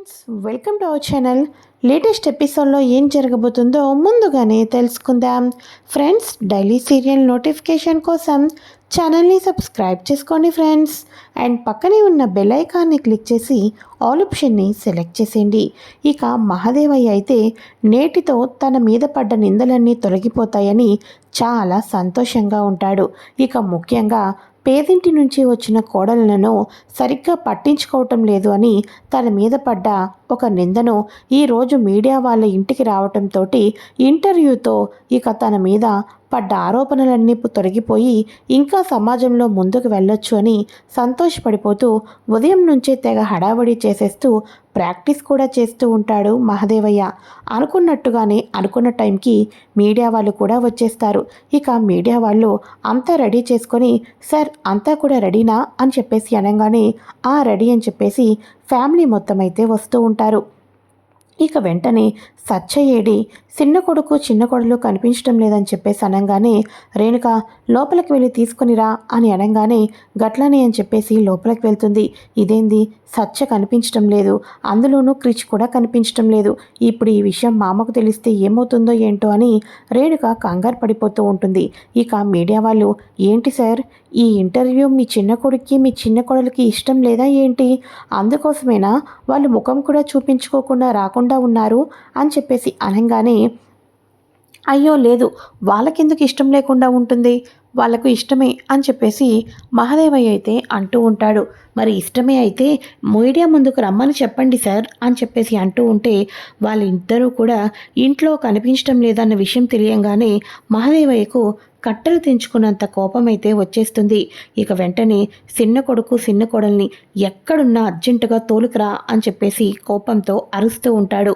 Friends welcome to our channel. Latest ఎపిసోడ్లో ఏం జరగబోతుందో ముందుగానే తెలుసుకుందాం. ఫ్రెండ్స్ డైలీ సీరియల్ నోటిఫికేషన్ కోసం ఛానల్ని సబ్స్క్రైబ్ చేసుకోండి ఫ్రెండ్స్. అండ్ పక్కనే ఉన్న బెల్ ఐకాన్ని క్లిక్ చేసి ఆల్ ఆప్షన్ని సెలెక్ట్ చేసేయండి. ఇక మహాదేవయ్య అయితే నేటితో తన మీద పడ్డ నిందలన్నీ తొలగిపోతాయని చాలా సంతోషంగా ఉంటాడు. ఇక ముఖ్యంగా పేదింటి నుంచి వచ్చిన కోడలను సరిగ్గా పట్టించుకోవటం లేదు అని తన మీద పడ్డ ఒక నిందను ఈరోజు మీడియా వాళ్ళ ఇంటికి రావటంతో ఇంటర్వ్యూతో ఇక తన మీద పడ్డ ఆరోపణలన్నీ తొలగిపోయి ఇంకా సమాజంలో ముందుకు వెళ్ళొచ్చు అని సంతోషపడిపోతూ ఉదయం నుంచే తెగ హడావడి చేసేస్తూ ప్రాక్టీస్ కూడా చేస్తూ ఉంటాడు మహదేవయ్య. అనుకున్నట్టుగానే అనుకున్న టైంకి మీడియా వాళ్ళు కూడా వచ్చేస్తారు. ఇక మీడియా వాళ్ళు అంతా రెడీ చేసుకొని సార్ అంతా కూడా రెడీనా? అని చెప్పేసి అనగానే ఆ రెడీ అని చెప్పేసి ఫ్యామిలీ మొత్తం అయితే వస్తూ ఉంటారు. ఇక వెంటనే సచ్చయ్యేడి చిన్న కొడుకు చిన్న కొడలు కనిపించడం లేదని చెప్పేసి అనగానే రేణుక లోపలికి వెళ్ళి తీసుకునిరా అని అనగానే గట్లనే అని చెప్పేసి లోపలికి వెళ్తుంది. ఇదేంది? సచ్చ కనిపించడం లేదు. అందులోనూ క్రిచ్ కూడా కనిపించడం లేదు. ఇప్పుడు ఈ విషయం మామకు తెలిస్తే ఏమవుతుందో ఏంటో అని రేణుక కంగారు పడిపోతూ ఉంటుంది. ఇక మీడియా వాళ్ళు ఏంటి సార్? ఈ ఇంటర్వ్యూ మీ చిన్న కొడుక్కి మీ చిన్న కొడలకి ఇష్టం లేదా ఏంటి? అందుకోసమేనా? వాళ్ళు ముఖం కూడా చూపించుకోకుండా రాకుండా ఉన్నారు అని చెప్పేసి అనగానే అయ్యో లేదు వాళ్ళకెందుకు ఇష్టం లేకుండా ఉంటుంది? వాళ్ళకు ఇష్టమే అని చెప్పేసి మహాదేవయ్య అయితే అంటూ ఉంటాడు. మరి ఇష్టమే అయితే మీడియా ముందుకు రమ్మని చెప్పండి సార్ అని చెప్పేసి అంటూ ఉంటే వాళ్ళిద్దరూ కూడా ఇంట్లో కనిపించడం లేదన్న విషయం తెలియంగానే మహాదేవయ్యకు కట్టలు తెంచుకున్నంత కోపం అయితే వచ్చేస్తుంది. ఇక వెంటనే చిన్న కొడుకు చిన్న కొడల్ని ఎక్కడున్నా అర్జెంటుగా తోలుకురా అని చెప్పేసి కోపంతో అరుస్తూ ఉంటాడు.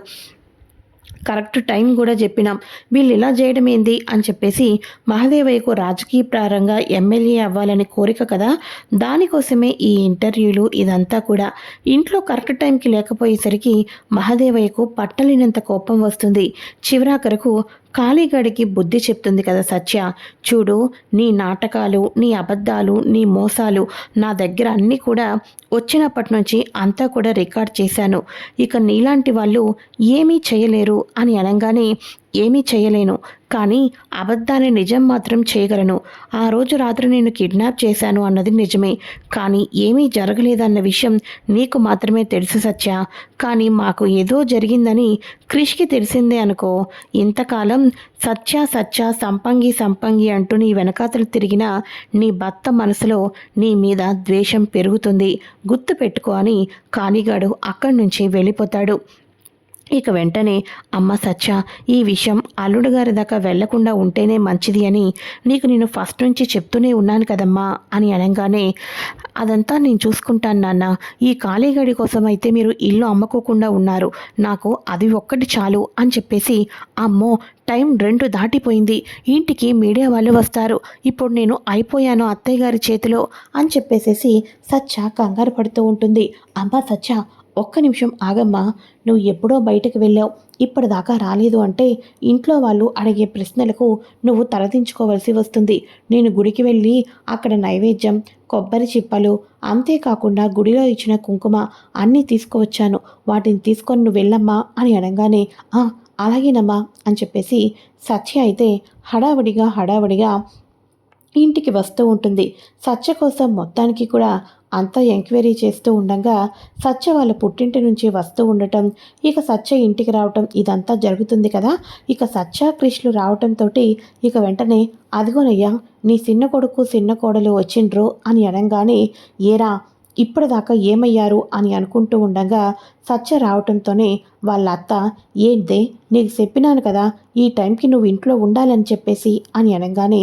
కరెక్ట్ టైం కూడా చెప్పినాం. వీళ్ళు ఇలా చేయడం ఏంది అని చెప్పేసి మహాదేవయ్యకు రాజకీయ ప్రారంగా ఎమ్మెల్యే అవ్వాలని కోరిక కదా. దానికోసమే ఈ ఇంటర్వ్యూలు ఇదంతా కూడా. ఇంట్లో కరెక్ట్ టైంకి లేకపోయేసరికి మహాదేవయ్యకు పట్టలేనంత కోపం వస్తుంది. చివరాఖరకు కాళీగడికి బుద్ధి చెప్తుంది కదా సత్య. చూడు నీ నాటకాలు నీ అబద్ధాలు నీ మోసాలు నా దగ్గర అన్నీ కూడా వచ్చినప్పటి నుంచి అంతా కూడా రికార్డ్ చేశాను. ఇక నీలాంటి వాళ్ళు ఏమీ చేయలేరు అని అనగానే ఏమీ చేయలేను. కానీ అబద్ధాన్ని నిజం మాత్రం చేయగలను. ఆ రోజు రాత్రి నేను కిడ్నాప్ చేశాను అన్నది నిజమే. కానీ ఏమీ జరగలేదన్న విషయం నీకు మాత్రమే తెలుసు సత్య. కానీ మాకు ఏదో జరిగిందని క్రిష్కి తెలిసిందే అనుకో. ఇంతకాలం సత్య సత్య సంపంగి సంపంగి అంటూ నీ వెనకాతలు తిరిగిన నీ భర్త మనసులో నీ మీద ద్వేషం పెరుగుతుంది. గుర్తు పెట్టుకో అని కానిగాడు అక్కడి నుంచి వెళ్ళిపోతాడు. ఇక వెంటనే అమ్మ సత్య ఈ విషయం అల్లుడు గారి దాకా వెళ్ళకుండా ఉంటేనే మంచిది అని నీకు నేను ఫస్ట్ నుంచి చెప్తూనే ఉన్నాను కదమ్మా అని అనగానే అదంతా నేను చూసుకుంటాను నాన్న. ఈ ఖాళీగడి కోసం అయితే మీరు ఇల్లు అమ్ముకోకుండా ఉన్నారు. నాకు అది ఒక్కటి చాలు అని చెప్పేసి అమ్మో టైం రెండు దాటిపోయింది. ఇంటికి మీడియా వాళ్ళు వస్తారు. ఇప్పుడు నేను అయిపోయాను అత్తయ్య గారి చేతిలో అని చెప్పేసేసి సత్య కంగారు పడుతూ ఉంటుంది. అమ్మ సత్య ఒక్క నిమిషం ఆగమ్మా నువ్వు ఎప్పుడో బయటకు వెళ్ళావు. ఇప్పటిదాకా రాలేదు అంటే ఇంట్లో వాళ్ళు అడిగే ప్రశ్నలకు నువ్వు తలదించుకోవలసి వస్తుంది. నేను గుడికి వెళ్ళి అక్కడ నైవేద్యం కొబ్బరి చిప్పలు అంతేకాకుండా గుడిలో ఇచ్చిన కుంకుమ అన్నీ తీసుకువచ్చాను. వాటిని తీసుకొని నువ్వు వెళ్ళమ్మా అని అనగానే అలాగేనమ్మా అని చెప్పేసి సత్య అయితే హడావడిగా హడావడిగా ఇంటికి వస్తూ ఉంటుంది. సత్య కోసం మొత్తానికి కూడా అంతా ఎంక్వైరీ చేస్తూ ఉండగా సత్య వాళ్ళ పుట్టింటి నుంచి వస్తూ ఉండటం ఇక సత్య ఇంటికి రావటం ఇదంతా జరుగుతుంది కదా. ఇక సత్య క్రిష్లు రావటంతో ఇక వెంటనే అదిగోనయ్యా నీ చిన్న కొడుకు చిన్న కోడలు వచ్చిండ్రు అని అనగానే ఏరా ఇప్పటిదాకా ఏమయ్యారు అని అనుకుంటూ ఉండగా సత్య రావటంతోనే వాళ్ళ అత్త ఏందే నీకు చెప్పినాను కదా ఈ టైంకి నువ్వు ఇంట్లో ఉండాలని చెప్పేసి అని అనగానే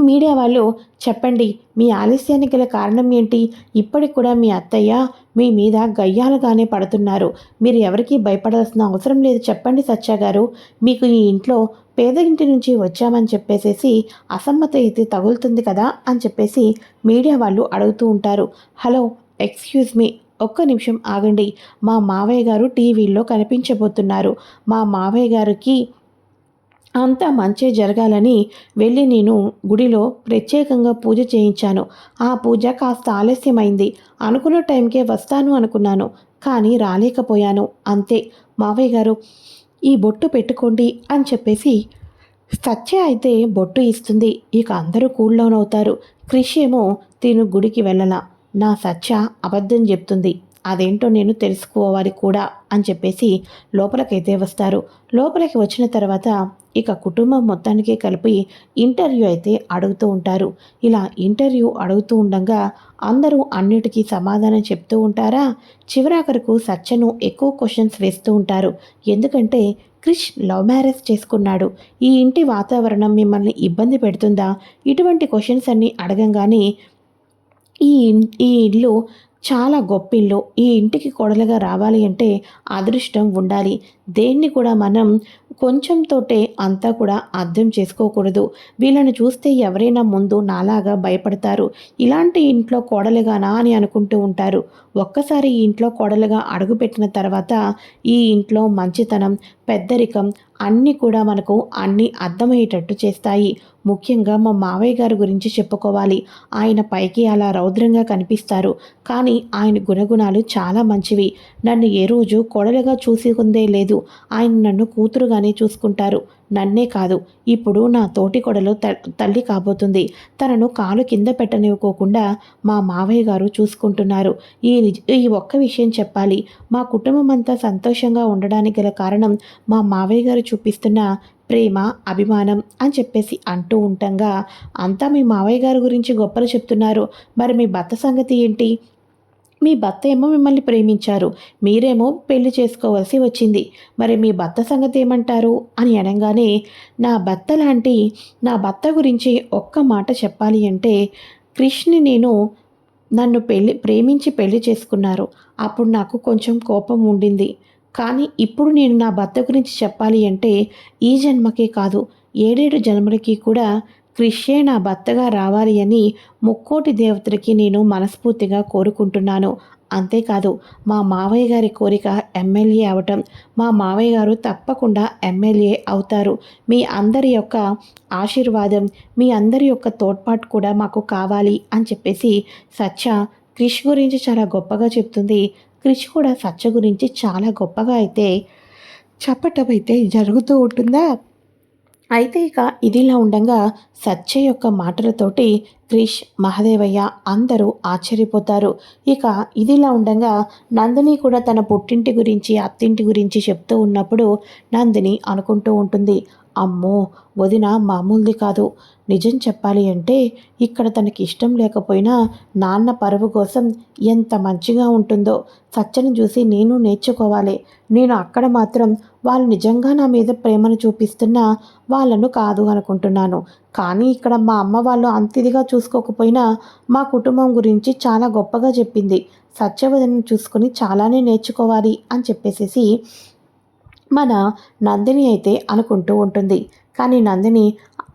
మీడియా వాళ్ళు చెప్పండి మీ ఆలస్యానికి గల కారణం ఏంటి? ఇప్పటికి కూడా మీ అత్తయ్య మీ మీద గయ్యాలుగానే పడుతున్నారు. మీరు ఎవరికీ భయపడాల్సిన అవసరం లేదు. చెప్పండి సత్య గారు. మీకు ఈ ఇంట్లో పేద ఇంటి నుంచి వచ్చామని చెప్పేసేసి అసమ్మత అయితే తగులుతుంది కదా? అని చెప్పేసి మీడియా వాళ్ళు అడుగుతూ ఉంటారు. Hello excuse me. ఒక్క నిమిషం ఆగండి. మా మావయ్య గారు టీవీలో కనిపించబోతున్నారు. మా మావయ్య గారికి అంతా మంచే జరగాలని వెళ్ళి నేను గుడిలో ప్రత్యేకంగా పూజ చేయించాను. ఆ పూజ కాస్త ఆలస్యమైంది. అనుకున్న టైంకే వస్తాను అనుకున్నాను కానీ రాలేకపోయాను. అంతే. మావయ్య గారు ఈ బొట్టు పెట్టుకోండి అని చెప్పేసి సత్య అయితే బొట్టు ఇస్తుంది. ఇక అందరూ కూల్లోనవుతారు క్రిష్ ఏమో తిను గుడికి వెళ్ళలా. నా సత్య అబద్ధం చెప్తుంది. అదేంటో నేను తెలుసుకోవాలి కూడా అని చెప్పేసి లోపలికైతే వస్తారు. లోపలికి వచ్చిన తర్వాత ఇక కుటుంబం మొత్తానికి కలిపి ఇంటర్వ్యూ అయితే అడుగుతూ ఉంటారు. ఇలా ఇంటర్వ్యూ అడుగుతూ ఉండగా అందరూ అన్నిటికీ సమాధానం చెప్తూ ఉంటారా? చివరాఖరకు సత్యను ఎక్కువ క్వశ్చన్స్ వేస్తూ ఉంటారు. ఎందుకంటే క్రిష్ లవ్ మ్యారేజ్ చేసుకున్నాడు. ఈ ఇంటి వాతావరణం మిమ్మల్ని ఇబ్బంది పెడుతుందా? ఇటువంటి క్వశ్చన్స్ అన్నీ అడగంగానే ఈ ఈ ఇల్లు చాలా గొప్పిల్లు ఈ ఇంటికి కొడలుగా రావాలి అంటే అదృష్టం ఉండాలి. దేన్ని కూడా మనం కొంచెంతోటే అంతా కూడా అర్థం చేసుకోకూడదు. వీళ్ళని చూస్తే ఎవరైనా ముందు నాలాగా భయపడతారు. ఇలాంటి ఇంట్లో కోడలుగానా అని అనుకుంటూ ఉంటారు. ఒక్కసారి ఈ ఇంట్లో కోడలుగా అడుగుపెట్టిన తర్వాత ఈ ఇంట్లో మంచితనం పెద్దరికం అన్నీ కూడా మనకు అన్నీ అర్థమయ్యేటట్టు చేస్తాయి. ముఖ్యంగా మా మావయ్య గారి గురించి చెప్పుకోవాలి. ఆయన పైకి అలా రౌద్రంగా కనిపిస్తారు. కానీ ఆయన గుణగుణాలు చాలా మంచివి. నన్ను ఏ రోజు కొడలుగా చూసుకుందే లేదు. ఆయన నన్ను కూతురుగానే చూసుకుంటారు. నన్నే కాదు. ఇప్పుడు నా తోటి కొడలు తల్లి కాబోతుంది. తనను కాలు కింద పెట్టనివ్వకోకుండా మా మావయ్య గారు చూసుకుంటున్నారు. ఈ ఈ ఒక్క విషయం చెప్పాలి. మా కుటుంబం అంతా సంతోషంగా ఉండడానికి గల కారణం మా మావయ్య గారు చూపిస్తున్న ప్రేమ అభిమానం అని చెప్పేసి అంటూ ఉంటాగా. అంతా మీ మావయ్య గారి గురించి గొప్పలు చెప్తున్నారు. మరి మీ భర్త సంగతి ఏంటి? మీ భర్త ఏమో మిమ్మల్ని ప్రేమించారు. మీరేమో పెళ్ళి చేసుకోవాల్సి వచ్చింది. మరి మీ భర్త సంగతి ఏమంటారు? అని అనగానే నా భర్త లాంటి నా భర్త గురించి ఒక్క మాట చెప్పాలి అంటే కృష్ణి నేను నన్ను పెళ్ళి ప్రేమించి పెళ్ళి చేసుకున్నారు. అప్పుడు నాకు కొంచెం కోపం ఉండింది. కానీ ఇప్పుడు నేను నా భర్త గురించి చెప్పాలి అంటే ఈ జన్మకే కాదు ఏడేడు జన్మలకి కూడా క్రిషే నా భర్తగా రావాలి అని ముక్కోటి దేవతలకి నేను మనస్ఫూర్తిగా కోరుకుంటున్నాను. అంతేకాదు మా మావయ్య గారి కోరిక ఎమ్మెల్యే అవటం మా మావయ్య గారు తప్పకుండా ఎమ్మెల్యే అవుతారు. మీ అందరి యొక్క ఆశీర్వాదం మీ అందరి యొక్క తోడ్పాటు కూడా మాకు కావాలి అని చెప్పేసి సత్య క్రిష్ గురించి చాలా గొప్పగా చెప్తుంది. క్రిష్ కూడా సత్య గురించి చాలా గొప్పగా అయితే చెప్పటం అయితే జరుగుతూ ఉంటుందా? అయితే ఇక ఇదిలా ఉండగా సత్య యొక్క మాటలతోటి క్రిష్ మహదేవయ్య అందరూ ఆశ్చర్యపోతారు. ఇక ఇదిలా ఉండగా నందిని కూడా తన పుట్టింటి గురించి అత్తింటి గురించి చెప్తూ ఉన్నప్పుడు నందిని అనుకుంటూ ఉంటుంది. అమ్మో వదిన మామూలుది కాదు. నిజం చెప్పాలి అంటే ఇక్కడ తనకి ఇష్టం లేకపోయినా నాన్న పరువు కోసం ఎంత మంచిగా ఉంటుందో సత్యను చూసి నేను నేర్చుకోవాలి. నేను అక్కడ మాత్రం వాళ్ళు నిజంగా నా మీద ప్రేమను చూపిస్తున్నా వాళ్ళను కాదు అనుకుంటున్నాను. కానీ ఇక్కడ మా అమ్మ వాళ్ళు అంతిదిగా చూసుకోకపోయినా మా కుటుంబం గురించి చాలా గొప్పగా చెప్పింది. సత్యవదనను చూసుకొని చాలానే నేర్చుకోవాలి అని చెప్పేసేసి మన నందిని అయితే అనుకుంటూ ఉంటుంది. కానీ నందిని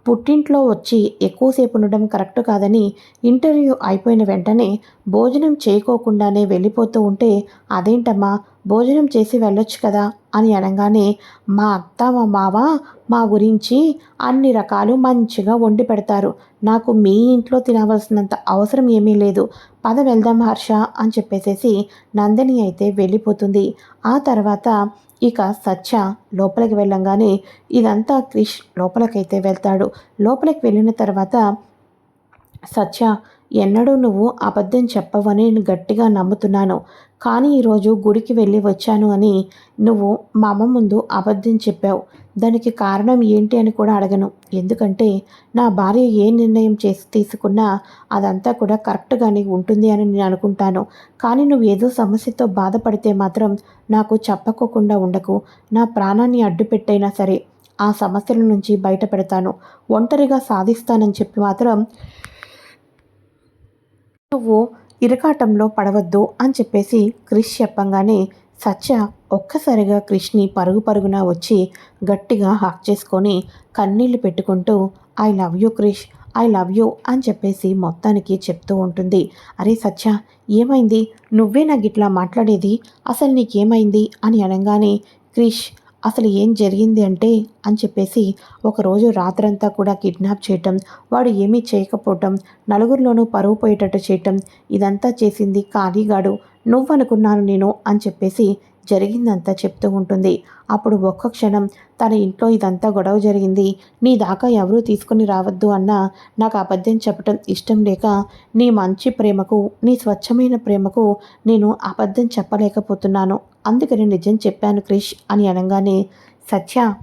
పుట్టింట్లో వచ్చి ఎక్కువసేపు ఉండడం కరెక్ట్ కాదని ఇంటర్వ్యూ అయిపోయిన వెంటనే భోజనం చేయకోకుండానే వెళ్ళిపోతూ ఉంటే అదేంటమ్మా? భోజనం చేసి వెళ్ళొచ్చు కదా అని అనగానే మా అత్త మా మావ మా గురించి అన్ని రకాలు మంచిగా వండి పెడతారు. నాకు మీ ఇంట్లో తినవలసినంత అవసరం ఏమీ లేదు. పద వెళ్దాం హర్ష అని చెప్పేసేసి నందిని అయితే వెళ్ళిపోతుంది. ఆ తర్వాత ఇక సత్య లోపలికి వెళ్ళంగానే ఇదంతా క్రిష్ లోపలికైతే వెళ్తాడు. లోపలికి వెళ్ళిన తర్వాత సత్య ఎన్నడూ నువ్వు అబద్ధం చెప్పవని నేను గట్టిగా నమ్ముతున్నాను. కానీ ఈరోజు గుడికి వెళ్ళి వచ్చాను అని నువ్వు మా అమ్మ ముందు అబద్ధం చెప్పావు. దానికి కారణం ఏంటి అని కూడా అడగను. ఎందుకంటే నా భార్య ఏ నిర్ణయం చేసి తీసుకున్నా అదంతా కూడా కరెక్ట్గానే ఉంటుంది అని నేను అనుకుంటాను. కానీ నువ్వు ఏదో సమస్యతో బాధపడితే మాత్రం నాకు చెప్పకోకుండా ఉండకు. నా ప్రాణాన్ని అడ్డుపెట్టైనా సరే ఆ సమస్యల నుంచి బయటపెడతాను. ఒంటరిగా సాధిస్తానని చెప్పి మాత్రం నువ్వు ఇరకాటంలో పడవద్దు అని చెప్పేసి క్రిష్ చెప్పంగానే సత్య ఒక్కసారిగా క్రిష్ని పరుగు పరుగున వచ్చి గట్టిగా హాక్ చేసుకొని కన్నీళ్ళు పెట్టుకుంటూ I love you Krish I love you అని చెప్పేసి మొత్తానికి చెప్తూ ఉంటుంది. అరే సత్య ఏమైంది? నువ్వే నాకు ఇట్లా మాట్లాడేది? అసలు నీకేమైంది? అని అనగానే క్రిష్ అసలు ఏం జరిగింది అంటే అని చెప్పేసి ఒకరోజు రాత్రంతా కూడా కిడ్నాప్ చేయటం వాడు ఏమీ చేయకపోవటం నలుగురిలోనూ పరువు పోయేటట్టు చేయటం ఇదంతా చేసింది కాళీగాడు నువ్వనుకున్నాను నేను అని చెప్పేసి జరిగిందంతా చెప్తూ ఉంటుంది. అప్పుడు ఒక్క క్షణం తన ఇంట్లో ఇదంతా గొడవ జరిగింది. నీ దాకా ఎవరూ తీసుకుని రావద్దు అన్నా నాకు అబద్ధం చెప్పటం ఇష్టం లేక నీ మంచి ప్రేమకు నీ స్వచ్ఛమైన ప్రేమకు నేను అబద్ధం చెప్పలేకపోతున్నాను అందుకని నిజం చెప్పాను క్రిష్ అని అనగానే సత్య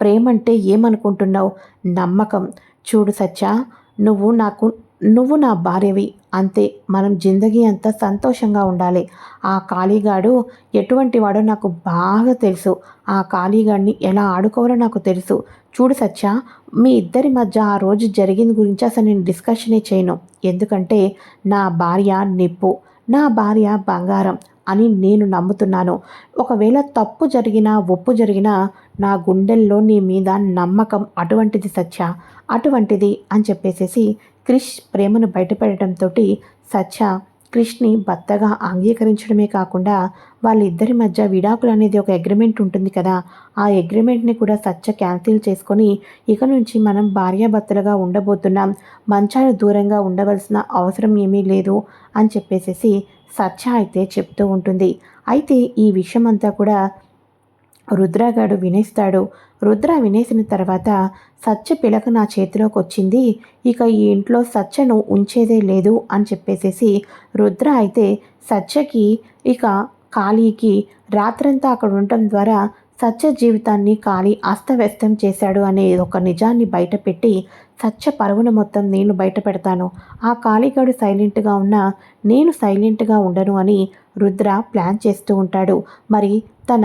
ప్రేమంటే ఏమనుకుంటున్నావు? నమ్మకం. చూడు సత్య నువ్వు నాకు నువ్వు నా భార్యవి. అంతే మనం జిందగీ అంతా సంతోషంగా ఉండాలి. ఆ కాళీగాడు ఎటువంటి వాడో నాకు బాగా తెలుసు. ఆ కాళీగాడిని ఎలా ఆడుకోవాలో నాకు తెలుసు. చూడు సత్య మీ ఇద్దరి మధ్య ఆ రోజు జరిగింది గురించి అసలు నేను డిస్కషనే చేయను. ఎందుకంటే నా భార్య నిప్పు. నా భార్య బంగారం. అని నేను నమ్ముతున్నాను. ఒకవేళ తప్పు జరిగినా ఒప్పు జరిగినా నా గుండెల్లో నీ మీద నమ్మకం అటువంటిది సత్య అటువంటిది అని చెప్పేసేసి క్రిష్ ప్రేమను బయటపెట్టడంతో సత్య క్రిష్ని భర్తగా అంగీకరించడమే కాకుండా వాళ్ళిద్దరి మధ్య విడాకులు అనేది ఒక అగ్రిమెంట్ ఉంటుంది కదా. ఆ అగ్రిమెంట్ని కూడా సత్య క్యాన్సిల్ చేసుకొని ఇక నుంచి మనం భార్యాభర్తలుగా ఉండబోతున్నాం మంచాలు దూరంగా ఉండవలసిన అవసరం ఏమీ లేదు అని చెప్పేసేసి సత్య అయితే చెప్తూ ఉంటుంది. అయితే ఈ విషయం అంతా కూడా రుద్రగాడు వినేస్తాడు. రుద్ర వినేసిన తర్వాత సత్య పిలక నా చేతిలోకి వచ్చింది. ఇక ఈ ఇంట్లో సత్యను ఉంచేదే లేదు అని చెప్పేసేసి రుద్ర అయితే సత్యకి ఇక ఖాళీకి రాత్రంతా అక్కడ ఉండటం ద్వారా సత్య జీవితాన్ని ఖాళీ అస్తవ్యస్తం చేశాడు అనే ఒక నిజాన్ని బయటపెట్టి సత్య పరువును మొత్తం నేను బయట పెడతాను ఆ ఖాళీగాడు సైలెంట్గా ఉన్నా నేను సైలెంట్గా ఉండను అని రుద్ర ప్లాన్ చేస్తూ ఉంటాడు. మరి తన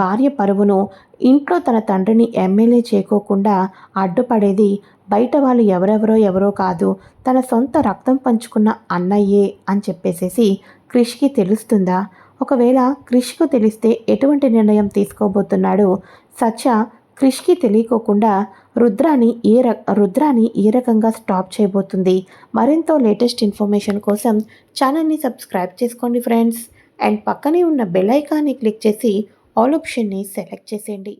భార్య పరువును ఇంట్లో తన తండ్రిని ఎమ్మెల్యే చేయకోకుండా అడ్డుపడేది బయట వాళ్ళు ఎవరెవరో ఎవరో కాదు తన సొంత రక్తం పంచుకున్న అన్నయ్యే అని చెప్పేసేసి క్రిష్కి తెలుస్తుందా? ఒకవేళ క్రిష్కు తెలిస్తే ఎటువంటి నిర్ణయం తీసుకోబోతున్నాడు? సత్య క్రిష్కి తెలియకోకుండా రుద్రాని ఏ ర రుద్రాని ఏ రకంగా స్టాప్ చేయబోతుంది? మరింత లేటెస్ట్ ఇన్ఫర్మేషన్ కోసం ఛానల్ని సబ్స్క్రైబ్ చేసుకోండి ఫ్రెండ్స్. అండ్ పక్కనే ఉన్న బెల్ ఐకాన్ని క్లిక్ చేసి ఆల్ ఆప్షన్ని సెలెక్ట్ చేసేయండి.